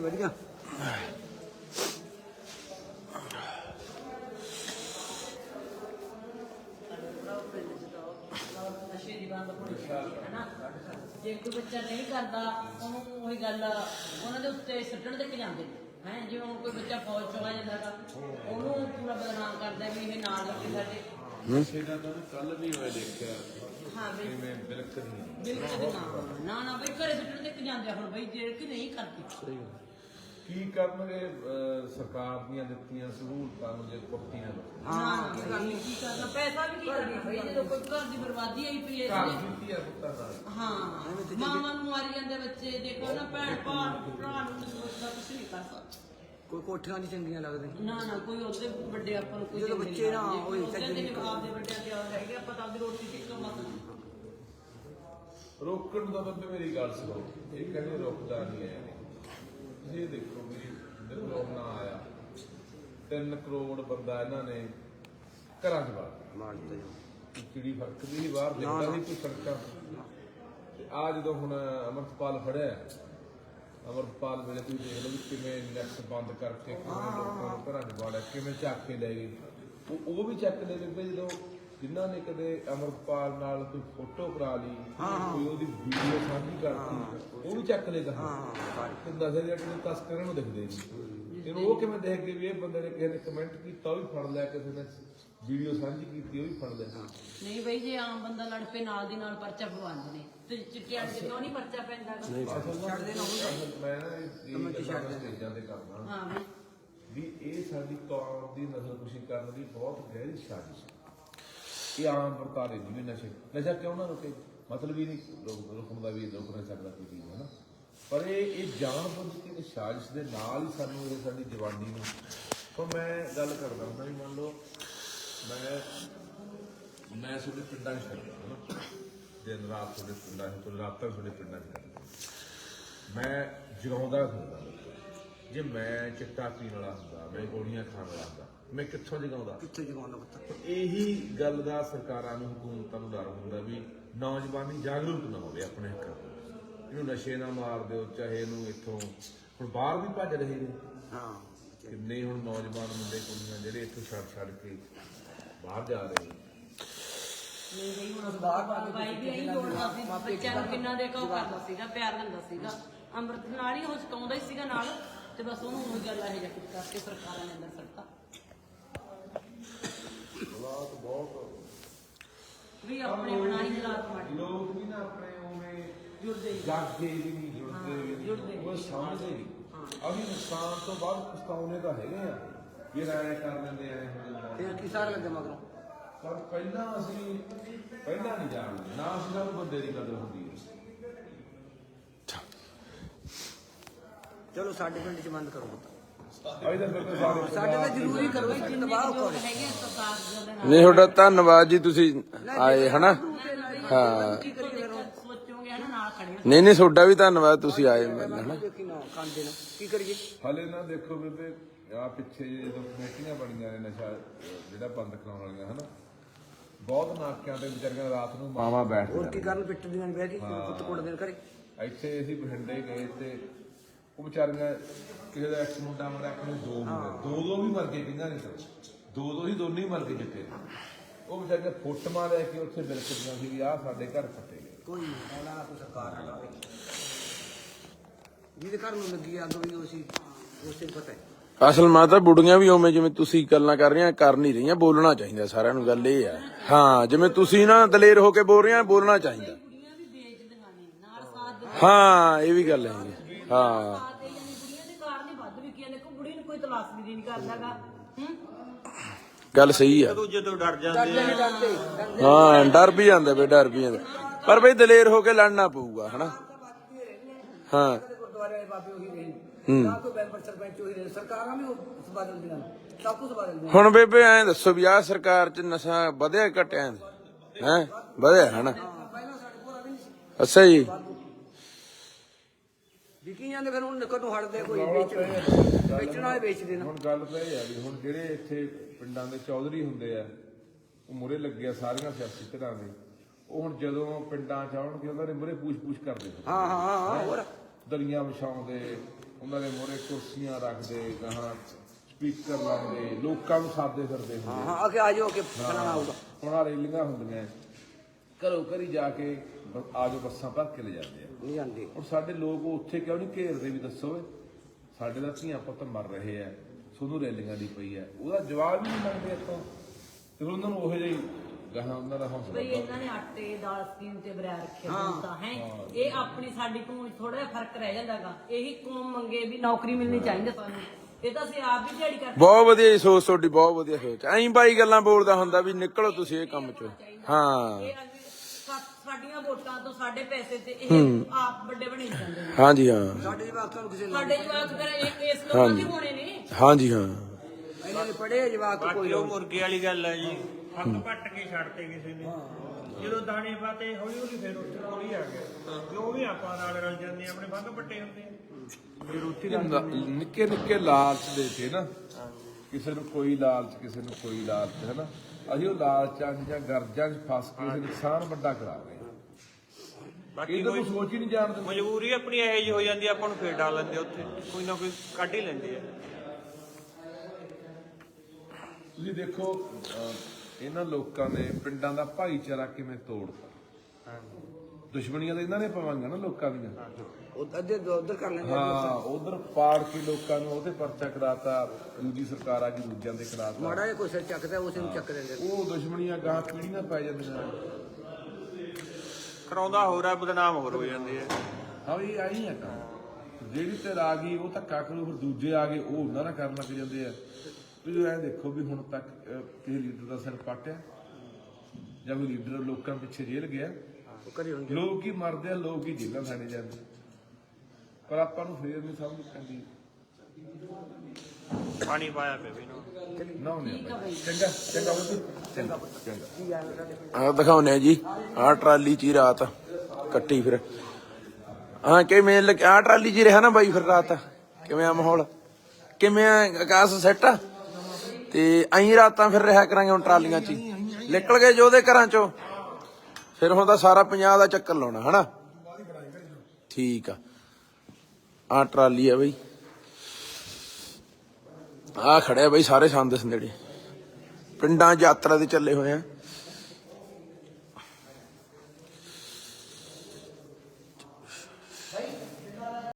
ਵਿੱਚ ਵਧੀਆ। ਨਸ਼ੇ ਦੀ ਬੰਦ ਹੋਣੀ ਚਾਹੀਦੀ ਹੈ ਨਾ ਜੇ ਕੋਈ ਬੱਚਾ ਨਹੀਂ ਕਰਦਾ ਉਹਨੂੰ ਉਹੀ ਗੱਲ ਉਹਨਾਂ ਦੇ ਉੱਤੇ ਸੱਟਣ ਦੇ ਕੇ ਜਾਂਦੇ ਹੈ ਜਿਵੇਂ ਹੁਣ ਕੋਈ ਬੱਚਾ ਫੌਜ ਚੋਂ ਆ ਜਾਂਦਾ ਗਾ, ਉਹਨੂੰ ਪੂਰਾ ਬਦਨਾਮ ਕਰਦਾ ਵੀ ਇਹ ਨਾਲ ਲੱਗੇ ਸਾਡੇ। ਨਸ਼ੇ ਦਾ ਤਾਂ ਕੱਲ ਵੀ ਮੈਂ ਦੇਖਿਆ ਹਾਂ ਬਿਲਕੁਲ ਨਹੀਂ। ਬਿਲਕੁਲ ਨਾ ਨਾ ਬਈ ਘਰੇ ਸੱਟਣ ਦੇ ਕੇ ਜਾਂਦੇ ਆ ਹੁਣ ਬਈ ਜੇ ਕਿ ਨਹੀਂ ਕਰਦੀ। ਕੀ ਕਰਨਗੇ ਅਹ, ਸਰਕਾਰ ਦੀਆਂ ਦਿੱਤੀਆਂ ਸਹੂਲਤਾਂ ਨੂੰ ਜੇ ਪੱਕੀਆਂ ਨਾ ਨਾ ਨਾ ਕੀ ਕਰਨਾ ਕੀ ਕਰਨਾ ਪੈਸਾ ਵੀ ਕੀ ਕਰਨਾ ਬਈ ਜਦੋਂ ਕੋਈ ਘਰ ਦੀ ਬਰਬਾਦੀ ਆਈ ਪਈ ਹੈ ਘਰ ਇਹਦੇ- ਦਿੱਤੀ ਆ ਪੁੱਤਾਂ ਨਾਲ। ਹਾਂ ਮਾਵਾਂ ਨੂੰ ਮਾਰੀ ਜਾਂਦੇ ਬੱਚੇ ਦੇਖੋ ਨਾ ਭੈਣ ਭਰਾ ਭਰਾ ਨੂੰ ਸੋਚਦਾ ਕੁਝ ਨਹੀਂ ਕਰ ਸਕਦਾ। ਕੋਈ ਕੋਠੀਆਂ ਨਹੀਂ ਚੰਗੀਆਂ ਲੱਗਦੀਆਂ। ਨਾ ਨਾ ਕੋਈ ਉਹਦੇ ਵੱਡੇ ਆਪਾਂ ਨੂੰ ਕੋਈ ਜਦੋਂ ਚੰਗੇ ਬੱਚੇ ਨਾ ਲੱਗਦੇ। ਉਹੀ ਉਹਦੇ ਚੱਜ ਦੇ ਵੱਡਿਆਂ ਤੇ ਆ ਹੈਗੇ ਆਪਾਂ ਤਾਂ ਆਪਦੀ ਰੋਟੀ ਟਿੱਕਾ ਮਤ ਰੋਕਣ ਦਾ ਬੰਦੇ ਮੇਰੀ ਗੱਲ ਸੁਣੋ ਇਹ ਕਹਿੰਦੇ ਰੁਕਦਾ ਨਹੀਂ ਹੈ। ਤੁਸੀਂ ਇਹ ਦੇਖੋ ਵੀ ਜਦੋਂ ਕਰੋਨਾ ਆਇਆ 3 ਕਰੋੜ ਬੰਦਾ ਇਹਨਾਂ ਨੇ ਘਰਾਂ 'ਚ ਮਾਰਦੇ ਚਿੜੀ ਫਰਕਦੀ ਸੀ ਬਾਹਰ ਦਿਖਦਾ ਸੀ ਕੋਈ ਸੜਕਾਂ। ਤੇ ਆ ਜਦੋਂ ਹੁਣ ਅਮਰਤਪਾਲ ਫੜਿਆ ਅਮਰਤਪਾਲ ਵੇਲੇ ਤੁਸੀਂ ਦੇਖ ਲਓ ਵੀ ਕਿਵੇਂ ਨੈਕਸ ਬੰਦ ਕਰਕੇ ਕਿਵੇਂ ਲੋਕਾਂ ਨੂੰ ਘਰਾਂ 'ਚ ਵਾੜਿਆ ਕਿਵੇਂ ਚੱਕ ਕੇ ਲੈ ਗਏ। ਉਹ ਉਹ ਵੀ ਚੱਕ ਲੈ ਗਏ ਵੀ ਜਦੋਂ ਜਿਨ੍ਹਾਂ ਨੇ ਕਦੇ ਅਮਰਤਪਾਲ ਨਾਲ ਕੋਈ ਫੋਟੋ ਕਰਾ ਲਈ ਕੋਈ ਉਹਦੀ ਵੀਡੀਓ ਸਾਂਝੀ ਕਰਤੀ ਉਹ ਵੀ ਚੱਕ ਲੈ ਗਏ ਤੇ ਨਸ਼ੇ ਦੇ ਜਿਹੜੇ ਤਸਕਰਾਂ ਨੂੰ ਦਿਖਦੇ ਜੀ ਤੇ ਉਹ ਕਿਵੇਂ ਦੇਖ ਕੇ ਵੀ ਇਹ ਬੰਦੇ ਨੇ ਕਿਸੇ ਨੇ ਕਮੈਂਟ ਕੀਤਾ ਉਹ ਵੀ ਫੜ ਲਿਆ ਕਿਸੇ ਨੇ ਵੀਡੀਓ ਸਾਂਝੀ ਕੀਤੀ ਉਹ ਵੀ ਫੜ ਲਿਆ। ਨਹੀਂ ਬਈ ਜੇ ਆਮ ਬੰਦਾ ਲੜ ਪਏ ਨਾਲ ਦੀ ਨਾਲ ਪਰਚਾ ਪਵਾਉਂਦੇ ਨੇ। ਤੇ ਚਿੱਟਿਆਂ ਦੇ ਕਿਉਂ ਨਹੀਂ ਪਰਚਾ ਪੈਂਦਾ? ਗਾ? ਛੱਡਦੇ ਨਾ ਮੈਂ ਨਾ ਇਹ ਸਟੇਜਾਂ ਤੇ ਕਰਦਾ। ਹਾਂ ਵੀ ਇਹ ਸਾਡੀ ਕੌਮ ਦੀ ਨਸਲਕੁਸ਼ੀ ਕਰਨ ਦੀ ਬਹੁਤ ਗਹਿਰੀ ਸਾਜ਼ਿਸ਼ ਹੈ। ਇਹ ਆਮ ਵਰਤਾਰੇ ਨਹੀਂ ਵੀ ਨਸ਼ੇ। ਨਸ਼ਾ ਕਿਉਂ ਨਾ ਰੁਕੇ? ਮਤਲਬ ਹੀ ਨਹੀਂ ਰੁਕਣ ਦਾ ਵੀ, ਰੁਕ ਨਹੀਂ ਸਕਦਾ ਕੋਈ ਚੀਜ਼ ਹੈ ਨਾ ਪਰ ਇਹ ਇਹ ਜਾਣ ਕੇ ਤੇ ਸਾਜ਼ਿਸ਼ ਦੇ ਨਾਲ ਹੀ ਸਾਨੂੰ ਇਹ ਸਾਡੀ ਜਵਾਨੀ ਨੂੰ ਪਰ ਮੈਂ ਗੱਲ ਕਰਦਾ ਹੁੰਦਾ ਵੀ ਮੰਨ ਲਓ, ਮੈਂ ਮੈਂ ਤੁਹਾਡੇ ਪਿੰਡਾਂ 'ਚ ਕਰਦਾ ਹਾਂ ਦਿਨ ਰਾਤ ਤੁਹਾਡੇ ਪਿੰਡਾਂ 'ਚ ਤੁਹਾਡੇ ਰਾਤਾਂ ਤੁਹਾਡੇ ਪਿੰਡਾਂ 'ਚ ਕਰਦਾ ਮੈਂ ਜਗਾਉਂਦਾ ਹੁੰਦਾ ਜੇ ਮੈਂ ਚਿੱਟਾ ਪੀਣ ਵਾਲਾ ਹੁੰਦਾ ਮੈਂ ਗੋਲੀਆਂ ਖਾਣ ਵਾਲਾ ਹੁੰਦਾ ਮੈਂ ਕਿੱਥੋਂ ਜਗਾਉਂਦਾ? ਕਿੱਥੇ ਜਗਾਉਣਾ ਪੁੱਤ? ਇਹੀ ਗੱਲ ਦਾ ਸਰਕਾਰਾਂ ਨੂੰ ਹਕੂਮਤਾਂ ਨੂੰ ਡਰ ਹੁੰਦਾ ਵੀ ਨੌਜਵਾਨੀ ਜਾਗਰੂਕ ਨਾ ਹੋਵੇ ਆਪਣੇ ਹੱਕਾਂ। ਇਹਨੂੰ ਨਸ਼ੇ ਨਾ ਮਾਰ ਦਿਓ ਚਾਹੇ ਇਹਨੂੰ ਇੱਥੋਂ ਹੁਣ ਬਾਹਰ ਵੀ ਭੱਜ ਰਹੇ ਨੇ। ਹਾਂ ਕਿੰਨੇ ਹੁਣ ਨੌਜਵਾਨ ਮੁੰਡੇ ਕੁੜੀਆਂ ਜਿਹੜੇ ਇੱਥੋਂ ਛੱਡ ਛੱਡ ਕੇ ਬਾਹਰ ਜਾ ਰਹੇ ਨੇ। ਨਹੀਂ ਬਈ ਹੁਣ ਬਾਈ ਵੀ ਇਹੀ ਜੋੜਦਾ ਸੀ ਬੱਚਿਆਂ ਨੂੰ ਕਿੰਨਾ ਦੇ ਕੋ ਕਰਦਾ ਸੀਗਾ ਪਿਆਰ ਦਿੰਦਾ ਸੀਗਾ। ਅੰਮ੍ਰਿਤ ਨਾਲ ਹੀ ਉਹ ਸਿਖਾਉਂਦਾ ਹੀ ਸੀਗਾ ਨਾਲ। ਤੇ ਬਸ ਉਹਨੂੰ ਉਹੀ ਗੱਲ ਇਹ ਜਿਹਾ ਕੁਝ ਕਰਕੇ ਸਰਕਾਰਾਂ ਨੇ ਅੰਦਰ ਸੜਤਾ। ਹਾਲਾਤ ਬਹੁਤ ਵੀ ਆਪਣੇ ਬਣਾਈ ਹਾਲਾਤ ਮਾੜੇ। ਲੋਕ ਵੀ ਨਾ ਆਪਣੇ ਉਵੇਂ ਜੁੜਦੇ ਹੀ। ਜਾਗੇ ਵੀ ਨਹੀਂ ਜੁੜਦੇ ਵੀ ਨਹੀਂ। ਜੁੜਦੇ ਉਹ ਸਮਝਦੇ ਨਹੀਂ ਅਸੀਂ ਨੁਕਸਾਨ ਤੋਂ ਬਾਅਦ ਪਛਤਾਉਣੇ ਤਾਂ ਹੈਗੇ ਆ। ਵੀ ਰਾਇ ਕਰ ਲੈਂਦੇ ਆ ਇਹ ਕੀ ਸਾਰ ਲੱਗੇ ਮਗਰੋਂ? ਪਰ ਪਹਿਲਾਂ ਅਸੀਂ ਪਹਿਲਾਂ ਨਹੀਂ ਜਾਣਦੇ। ਨਾ ਅਸੀਂ ਨੂੰ ਬੰਦੇ ਦੀ ਕਦਰ ਹੁੰਦੀ ਹੈ। ਚਲੋ ਸਾਡੇ ਪਿੰਡ ਚ ਬੰਦ ਕਰੋ ਅਜੇ ਤਾਂ ਸਾਰੇ ਸਾਡੇ ਤਾਂ ਜ਼ਰੂਰੀ ਕਰੋ ਇੱਕ ਲੋਕ ਕਰੋ ਹੈਗੇ ਆ ਸਰਕਾਰ ਦੇ ਨਾਲ ਨਹੀਂ ਤੁਹਾਡਾ ਧੰਨਵਾਦ ਜੀ ਤੁਸੀਂ ਆਏ ਹਨਾ? ਹਾਂ। ਕੀ ਕਰੀਏ ਸੋਚੋਗੇ ਹਨਾ ਨਾਲ ਖੜੇ ਆ। ਨਹੀਂ ਨਹੀਂ ਤੁਹਾਡਾ ਵੀ ਧੰਨਵਾਦ ਤੁਸੀਂ ਆਏ ਹਨਾ? ਦੇਖੀ ਨਾ ਕਾਂਦੇ ਨਾ। ਕੀ ਕਰੀਏ? ਹਲੇ ਨਾ ਦੇਖੋ ਬੇਬੇ ਆ ਪਿੱਛੇ ਜਦੋਂ ਕਮੇਟੀਆਂ ਬਣੀਆਂ ਨੇ ਨਸ਼ਾ ਅਹ, ਜਿਹੜਾ ਬੰਦ ਕਰਾਉਣ ਵਾਲੀਆਂ ਹਨਾ? ਬਹੁਤ ਨਾਕਿਆਂ ਤੇ ਵਿਚਾਰੀਆਂ ਰਾਤ ਨੂੰ ਮਾਵਾ ਹੋਰ ਬੈਠਦੀਆਂ ਕੀ ਕਰਨ ਪਿੱਟਦੀਆਂ ਨੇ ਬਹਿ ਕੇ ਪੁੱਤ ਕੋੜ ਦੇਣ ਕਰੇ ਇੱਥੇ ਅਸੀਂ ਬਠਿੰਡੇ ਗਏ ਤੇ ਉਹ ਵਿਚਾਰੀਆਂ ਕਿਸੇ ਦਾ ਇੱਕ ਮੁੰਡਾ ਮਰਿਆ ਕਿਸੇ ਦੇ ਦੋ ਮੁੰਡੇ ਦੋ ਦੋ ਵੀ ਮਰ ਗਏ ਕਿੰਨਾ ਨਹੀਂ ਦੋ ਦੋ ਹੀ ਦੋਨੇ ਹੀ ਮਰ ਗਏ ਜਿੱਤੇ ਉਹ ਵਿਚਾਰੀਆਂ ਫੋਟੋਆਂ ਲੈ ਕੇ ਉੱਥੇ ਬਿਲਕਦੀਆਂ ਸੀ ਵੀ ਆਹ ਸਾਡੇ ਘਰ ਪੱਟੇ ਗਏ। ਕੋਈ ਪਹਿਲਾਂ ਕੋਈ ਸਰਕਾਰ ਆ ਲਾਵੇ ਜਿਹਦੇ ਘਰ ਨੂੰ ਲੱਗੀ ਅੱਗ ਵੀ ਉਸੇ ਉਸੇ ਨੂੰ ਪਤਾ ਹੈ। ਅਸਲ ਮਾਤਾ ਬੁੜੀਆਂ ਵੀ ਉਵੇਂ ਜਿਵੇਂ ਤੁਸੀਂ ਗੱਲਾਂ ਕਰ ਰਹੀਆਂ ਕਰ ਨਹੀਂ ਰਹੀਆਂ ਬੋਲਣਾ ਚਾਹੀਦਾ ਸਾਰਿਆਂ ਨੂੰ ਗੱਲ ਇਹ ਆ। ਹਾਂ ਜਿਵੇਂ ਤੁਸੀਂ ਨਾ ਦਲੇਰ ਹੋ ਕੇ ਬੋਲ ਰਹੀਆਂ ਬੋਲਣਾ ਚਾਹੀਦਾ। ਨੇ ਦੇ ਹਾਂ ਇਹ ਵੀ ਗੱਲ ਹੈ ਹਾਂ। ਸਾਥ ਦੇ ਜਾਂਦੀ ਕੁੜੀਆਂ ਦੇ ਕਾਰਨ ਹੀ ਵੱਧ ਵਿਕੀਆਂ ਨੇ ਕੋਈ ਬੁੜੀ ਨੂੰ ਕੋਈ ਤਲਾਸ਼ ਵੀ ਨਹੀਂ ਕਰਦਾਗਾ ਹੂੰ ਗੱਲ ਸਹੀ ਆ। ਜਦੋਂ ਡਰ ਜਾਂਦੇ। ਹਾਂ ਡਰ ਵੀ ਜਾਂਦਾ ਬਈ ਡਰ ਵੀ ਜਾਂਦਾ। ਪਰ ਬਈ ਦਲੇਰ ਹੋ ਕੇ ਲੜਨਾ ਪਊਗਾ ਹਨਾ? ਹਾਂ। ਗੁਰਦੁਆਰੇ ਵਾਲੇ ਬਾਬੇ ਉਹੀ ਰਹੇ ਹੂੰ। ਨਾ ਕੋਈ ਮੈਂਬਰ ਸਰਪੰਚ ਉਹੀ ਰਹੇ ਸਰਕਾਰਾਂ ਵੀ ਉਹ ਬਦਲਦੀਆਂ ਨੇ ਸਭ ਕੁਝ ਬਦਲਦੀਆਂ ਹੁਣ ਬੇਬੇ ਐਂ ਦੱਸੋ ਵੀ ਆਹ ਸਰਕਾਰ ਚ ਨਸ਼ਾ ਵਧਿਆ ਘਟਿਆ? ਹੈ? ਵਧਿਆ ਹਨਾ? ਪਹਿਲਾਂ ਸਾਡੇ ਕੋਲ ਵੀ ਨਹੀਂ ਸੀ ਅੱਛਾ ਜੀ। ਵਿਕੀ ਜਾਂਦੇ ਫਿਰ ਹੁਣ ਕਦੋਂ ਹਟਦੇ ਕੋਈ ਵੇਚਣ ਵੇਚਣ ਵਾਲੇ ਵੇਚਦੇ ਨੇ। ਹੁਣ ਗੱਲ ਇਹ ਆ ਵੀ ਹੁਣ ਜਿਹੜੇ ਇੱਥੇ ਪਿੰਡਾਂ ਦੇ ਚੌਧਰੀ ਹੁੰਦੇ ਆ ਉਹ ਮੁਰੇ ਲੱਗੇ ਆ ਸਾਰੀਆਂ ਸਿਆਸੀ ਧਿਰਾਂ ਦੇ। ਉਹ ਹੁਣ ਜਦੋਂ ਪਿੰਡਾਂ ਚ ਆਉਣਗੇ ਉਹਨਾਂ ਦੇ ਮੁਰੇ ਪੂਛ-ਪੂਛ ਕਰਦੇ ਨੇ। ਹਾਂ ਹਾਂ ਹਾਂ ਹਾਂ ਹੋਰ? ਦਲੀਆਂ ਵਿਛਾਉਂਦੇ ਉਹਨਾਂ ਦੇ ਮੋਰੇ ਕੁਰਸੀਆਂ ਰੱਖਦੇ ਗਾਹਾਂ ਸਪੀਕਰ ਲਾਉਂਦੇ ਲੋਕਾਂ ਨੂੰ ਸਾਦੇ ਫਿਰਦੇ ਹਾਂ ਹੁੰਦੇ ਹਾਂ ਆ ਕੇ ਆ ਜਾਓ ਕਿ ਫਲਾਣਾ ਆਊਗਾ। ਹੁਣ ਆ ਰੇਲੀਆਂ ਹੁੰਦੀਆਂ ਘਰੋਂ ਘਰੀ ਜਾ ਕੇ ਬ- ਆ ਜੋ ਬੱਸਾਂ ਭਰ ਕੇ ਲੈ ਜਾਂਦੇ ਆ। ਨਹੀਂ ਜਾਂਦੇ। ਹੁਣ ਸਾਡੇ ਲੋਕ ਉੱਥੇ ਕਿਉਂ ਨਹੀਂ ਘੇਰਦੇ ਵੀ ਦੱਸੋ ਵੇ ਸਾਡੇ ਦਾ ਧੀਆਂ ਪੁੱਤ ਮਰ ਰਹੇ ਆ ਤੁਹਾਨੂੰ ਰੈਲੀਆਂ ਦੀ ਪਈ ਆ। ਉਹਦਾ ਜਵਾਬ ਹੀ ਨਹੀਂ ਮੰਗਦੇ ਇੱਥੋਂ। ਤੇ ਫਿਰ ਉਹਨਾਂ ਨੂੰ ਉਹੋ ਜਿਹੀ ਗਾਹਾਂ ਉਹਨਾਂ ਦਾ ਹੌਸਲਾ ਬਈ ਇਹਨਾਂ ਨੇ ਆਟੇ ਦਾਲ ਸਕੀਮ ਤੇ ਬਰਿਆ ਰੱਖਿਆ ਹੁੰਦਾ ਹੈ। ਇਹ ਆਪਣੀ ਸਾਡੀ ਕੌਮ ਥੋੜਾ ਜਿਹਾ ਫ਼ਰਕ ਰਹਿ ਜਾਂਦਾਗਾ। ਇਹੀ ਕੌਮ ਮੰਗੇ ਵੀ ਨੌਕਰੀ ਮਿਲਣੀ ਚਾਹੀਦੀ ਸਾਨੂੰ। ਇਹ ਤਾਂ ਅਸੀਂ ਆਪ ਵੀ ਦਿਹਾੜੀ ਕਰਦੇ ਬਹੁਤ ਵਧੀਆ ਜੀ ਸੋਚ ਤੁਹਾਡੀ ਬਹੁਤ ਵਧੀਆ ਸੋਚ। ਐਂ ਬਾਈ ਗੱਲਾਂ ਬੋਲਦਾ ਹੁੰਦਾ ਵੀ ਨਿਕਲੋ ਤੁਸੀਂ ਇਹ ਕੰਮ ਚੋਂ। ਹਾਂ। ਸਾਡੀਆਂ ਵੋਟਾਂ ਤੋਂ ਸਾਡੇ ਪੈਸੇ ਤੇ ਇਹ ਆਪ ਵੱਡੇ ਬਣੇ ਜਾਂਦੇ ਨੇ। ਹਾਂਜੀ ਹਾਂ। ਸਾਡੇ ਜਵਾਕਾਂ ਨੂੰ ਕਿਸੇ ਨੂੰ ਸਾਡੇ ਜਵਾਕ ਫਿਰ ਇਹ- ਇਸ ਲੋਕਾਂ ਦੇ ਹੋਣੇ ਨੇ। ਹਾਂਜੀ ਹਾਂ। ਇਹਨਾਂ ਨੇ ਪੜੇ ਜਵਾਕ ਕੋਈ ਬਾਕੀ ਉਹ ਮੁਰਗੇ ਵਾਲੀ ਗੱਲ ਹੈ ਜੀ। ਹੱਥ ਪੱਟ ਕੇ ਛੱਡਤੇ ਕਿਸੇ ਨੇ। ਜਦੋਂ ਦਾਣੇ ਪਾਤੇ ਹੌਲੀ ਹੌਲੀ ਫਿਰ ਉੱਥੇ ਕੋਲ ਹੀ ਆ ਗਿਆ। ਜੋ ਵੀ ਆਪਾਂ ਨਾਲ ਰਲ ਜਾਂਦੇ ਆ, ਆਪਣੇ ਬੰਗ ਪੱਟੇ ਹੁੰਦੇ ਆ। ਫਿਰ ਉੱਥੇ ਦਾ ਨਿੱਕੇ ਨਿੱਕੇ ਲਾਲਚ ਦੇ ਕੇ ਨਾ ਕਿਸੇ ਨੂੰ ਕੋਈ ਲਾਲਚ ਕਿਸੇ ਨੂੰ ਕੋਈ ਲਾਲਚ ਹੈ ਨਾ ਅਸੀਂ ਉਹ ਲਾਲਚਾਂ 'ਚ ਜਾਂ ਗਰਜਾਂ 'ਚ ਫਸ ਕੇ ਅਸੀਂ ਨੁਕਸਾਨ ਵੱਡਾ ਕਰਾ ਰਹੇ ਬਾਕੀ ਇਹ ਤਾਂ ਕੋਈ ਸੋਚ ਹੀ ਨਹੀਂ ਜਾਣਦੇ। ਮਜਬੂਰੀ ਆਪਣੀ ਇਹੋ ਜਿਹੀ ਹੋ ਜਾਂਦੀ ਆ, ਆਪਾਂ ਨੂੰ ਫੇਰ ਡਾਲ ਲੈਂਦੇ ਆ ਉੱਥੇ। ਕੋਈ ਨਾ ਕੋਈ ਕੱਢ ਹੀ ਲੈਂਦੇ ਆ। ਤੁਸੀਂ ਦੇਖੋ ਅਹ, ਇਹਨਾਂ ਲੋਕਾਂ ਨੇ ਪਿੰਡਾਂ ਦਾ ਭਾਈਚਾਰਾ ਕਿਵੇਂ ਤੋੜਤਾ? ਦੁਸ਼ਮਣੀਆਂ ਤਾਂ ਇਹਨਾਂ ਨੇ ਪਵਾਂਗਾ ਨਾ ਲੋਕਾਂ ਦੀਆਂ। ਦੋ ਉਧਰ ਕਰ ਲੈਂਦੇ ਆ। ਹਾਂ ਉਧਰ ਪਾੜ ਕੇ ਲੋਕਾਂ ਨੂੰ ਉਹਦੇ ਪਰਚਾ ਕਰਾਤਾ ਦੂਜੀ ਸਰਕਾਰ ਆ ਗਈ ਦੂਜਿਆਂ ਦੇ ਕਰਾਤਾ। ਮਾੜਾ ਜਿਹਾ ਕੋਈ ਸਿਰ ਚੱਕਦਾ ਉਸੇ ਨੂੰ ਚੱਕ ਦਿੰਦੇ ਉਹ ਦੁਸ਼ਮਣੀਆਂ ਗਾਹ ਪੀੜੀਆਂ ਪੈ ਜਾਂਦੀਆਂ ਕਰਾਉਂਦਾ ਹੋਰ ਆ ਬਦਨਾਮ ਹੋਰ ਹੋ ਜਾਂਦੇ ਆ ਹਾਂ ਵੀ ਆਈ ਹੈ ਕੰਮ। ਜਿਹੜੀ ਤੇ ਆ ਗਈ ਉਹ ਧੱਕਾ ਕਰੂ ਫਿਰ ਦੂਜੇ ਆ ਗਏ ਉਹ ਉਹਨਾਂ ਨਾਲ ਕਰਨ ਲੱਗ ਜਾਂਦੇ ਆ। ਤੁਸੀਂ ਐ ਦੇਖੋ ਵੀ ਹੁਣ ਤੱਕ ਕਿਸੇ ਲੀਡਰ ਦਾ ਸਿਰ ਪਾਟਿਆ ਜਾਂ ਕੋਈ ਲੀਡਰ ਲੋਕਾਂ ਪਿੱਛੇ ਜੇਲ੍ਹ ਗਿਆ। ਲੋਕ ਹੀ ਮਰਦੇ ਆ ਲੋਕ ਹੀ ਜੇਲ੍ਹਾਂ ਖਾਣੇ ਜਾਂਦੇ। ਪਰ ਆਪਾਂ ਨੂੰ ਫੇਰ ਨਹੀਂ ਸਮਝ ਪੈਂਦੀ। ਪਾਣੀ ਪਾਇਆ ਪਿਆ ਵੀ ਨੂੰ। ਆਹ ਦਿਖਾਉਨੇ ਆ ਜੀ ਆਹ ਟਰਾਲੀ 'ਚ ਹੀ ਰਾਤ ਕੱਟੀ ਫਿਰ। ਹਾਂ ਕਿਵੇਂ ਲੱਗ ਆਹ ਟਰਾਲੀ 'ਚ ਹੀ ਰਿਹਾ ਨਾ ਬਾਈ ਫਿਰ ਰਾਤ। ਕਿਵੇਂ ਆ ਮਾਹੌਲ? ਕਿਵੇਂ ਆ ਆਕਾਸ਼ ਸੈੱਟ ਆ? ਤੇ ਐਂ ਰਾਤਾਂ ਫਿਰ ਰਿਹਾ ਕਰਾਂਗੇ ਹੁਣ ਟਰਾਲੀਆਂ 'ਚ ਹੀ। ਨਿਕਲ ਗਏ ਜੋ ਉਹਦੇ ਘਰਾਂ 'ਚੋਂ। ਫਿਰ ਹੁਣ ਤਾਂ ਸਾਰਾ ਪੰਜਾਬ ਦਾ ਚੱਕਰ ਲਾਉਣਾ ਹਨਾ? ਠੀਕ ਆ। ਆਹ ਟਰਾਲੀ ਆ ਬਈ। ਆ ਖੜਿਆ ਬਈ ਸਾਰੇ ਸੰਦ ਸੰਦੇੜੇ। ਪਿੰਡਾਂ ਯਾਤਰਾ ਤੇ ਚੱਲੇ ਹੋਏ ਆ।